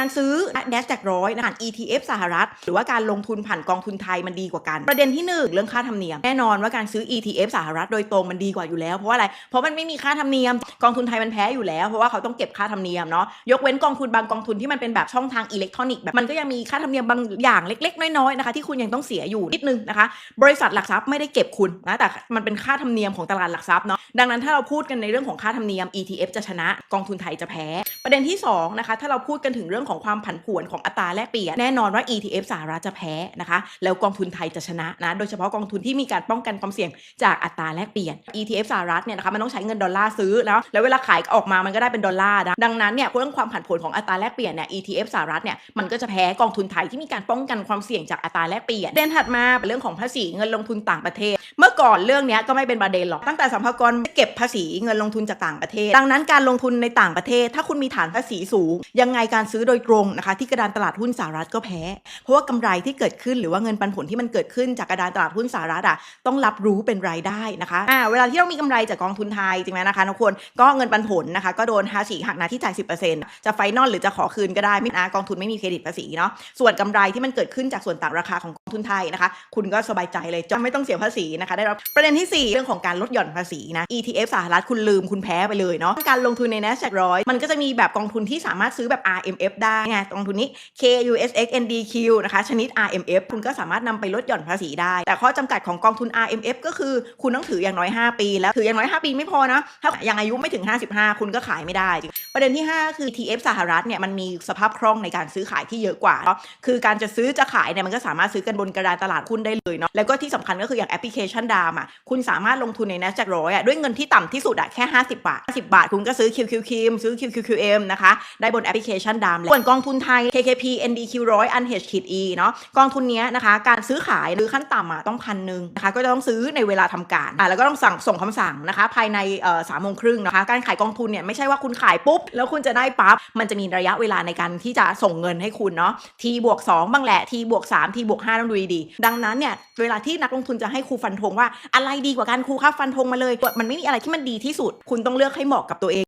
การซื้อ NASDAQ ร้อยผ่าน ETF สหรัฐ หรือว่าการลงทุนผ่านกองทุนไทยมันดีกว่ากัน ประเด็นที่หนึ่งเรื่องค่าธรรมเนียม แน่นอนว่าการซื้อ ETF สหรัฐโดยตรงมันดีกว่าอยู่แล้ว เพราะอะไร เพราะมันไม่มีค่าธรรมเนียม กองทุนไทยมันแพ้อยู่แล้ว เพราะว่าเขาต้องเก็บค่าธรรมเนียมเนาะยกเว้นกองทุนบางกองทุนที่มันเป็นแบบช่องทางอิเล็กทรอนิกส์แบบมันก็ยังมีค่าธรรมเนียมบางอย่างเล็ก ๆ น้อยๆนะคะที่คุณยังต้องเสียอยู่นิดนึงนะคะบริษัทหลักทรัพย์ไม่ได้เก็บคุณนะแต่มันเป็นค่าธรรมเนียมของตลาดหลักทรัพย์เนาะดังนั้นถ้าเราพูดกันในเรื่องของค่าธรรมเนียม ETF จะชนะกองทุนไทยจะแพ้ประเด็นที่สองนะคะถ้าเราพูดกันถึงเรื่องของความผันผวนของอัตราแลกเปลี่ยนแน่นอนว่า ETF สหรัฐจะแพ้นะคะ แล้วกองทุนไทยจะชนะนะโดยเฉพาะกองทุนที่มีการป้องกันความเสี่ยงจากอัตราแลกเปลี่ยน ETF สหรัฐเนี่ยนะคะมันต้องใช้เงินดอลลาร์ซื้อแล้วแล้วเวลาขายออกมามันก็ได้เป็นดอลลาร์นะดังนั้นเนี่ยเรื่องความผันผวนของอัตราแลกเปลี่ยนเนี่ย ETF สหรัฐเนี่ยมันก็จะแพ้กองทุนไทยที่มีการป้องกันความเสี่ยงจากอัตราแลกเปลี่ยนเด่นถัดมาเป็นเรื่องของภาษีเงินลงทุนต่างประเทศ เมื่อ ก่อนเรื่องนี้ก็ไม่เป็นประเด็นหรอกตั้งแต่สัมภากรเก็บภาษีเงินลงทุนจากต่างประเทศ ดังนั้นการลงทุนในต่างประเทศ ถ้าคุณมีฐานภาษีสูง ยังไงการซื้อโดยตรงนะคะที่กระดานตลาดหุ้นสหรัฐก็แพ้ เพราะว่ากำไรที่เกิดขึ้นหรือว่าเงินปันผลที่มันเกิดขึ้นจากกระดานตลาดหุ้นสหรัฐอะต้องรับรู้เป็นรายได้นะคะอ่าเวลาที่เรามีกำไรจากกองทุนไทยจริงไหมนะคะทุกคนก็เงินปันผลนะคะก็โดนภาษีหักหน้าที่จ่าย10%จะไฟนอลหรือจะขอคืนก็ได้ไม่นะกองทุนไม่มีเครดิตภาษีเนาะส่วนกำไรที่มันเกิดขึ้นจากส่วนต่างราคาของกองทุนไทยนะคะ คุณก็สบายใจเลยจะไม่ต้องเสียภาษีนะคะได้รับ ประเด็นที่ 4 เรื่องของการลดหย่อนภาษีนะ ETF สหรัฐคุณลืมคุณแพ้ไปเลยเนาะ การลงทุนใน NASDAQ ร้อยมันก็จะมีแบบกองทุนที่สามารถซื้อแบบ RMF ได้ไงกองทุนนี้ KUSX NDQ นะคะ ชนิด RMF คุณก็สามารถนำไปลดหย่อนภาษีได้ แต่ข้อจำกัดของกองทุน RMF ก็คือคุณต้องถืออย่างน้อย 5 ปี แล้วถืออย่างน้อย 5 ปีไม่พอนะถ้ายังอายุไม่ถึง 55 คุณก็ขายไม่ได้ประเด็นที่ 5 คือ TF สหรัฐเนี่ยมันมีสภาพคล่องในการซื้อขายที่เยอะกว่าเนาะคือการจะซื้อจะขายเนี่ยมันก็สามารถซื้อกันบนกระดานตลาดหุ้นได้เลยเนาะแล้วก็ที่สำคัญก็คืออย่างแอปพลิเคชันดามอะคุณสามารถลงทุนใน NASDAQ ร้อยอะด้วยเงินที่ต่ำที่สุดอะแค่ 50 บาท 50 บาท คุณก็ซื้อ QQQ ซื้อ QQQM นะคะได้บนแอปพลิเคชันดามแล้วส่วนกองทุนไทย KKP NDQ ร้อย Unhedged ขีด E เนาะกองทุนเนี้ยนะคะการซื้อขายหรือขั้นต่ำอะต้องพันหนึ่งนะคะก็จะต้องซื้อในเวลาทำการอะแล้วก็ต้องสั่งส่งคำสั่งนะคะภายในเอ่อสามโมงครึ่งนะคะการขายกองทุนเนี่ยไม่ใช่ว่าคุณขายปุ๊บแล้วคุณจะได้ปั๊บมันจะมีระยะเวลาในการที่จะส่งเงินให้คุณเนาะทีบวก2บ้างแหละทีบวก3ทีบวก5ต้องดูดีๆดังนั้นเนี่ยเวลาที่นักลงทุนจะให้ครูฟันธงว่าอะไรดีกว่ากันครูครับฟันธงมาเลยมันไม่มีอะไรที่มันดีที่สุด คุณต้องเลือกให้เหมาะกับตัวเอง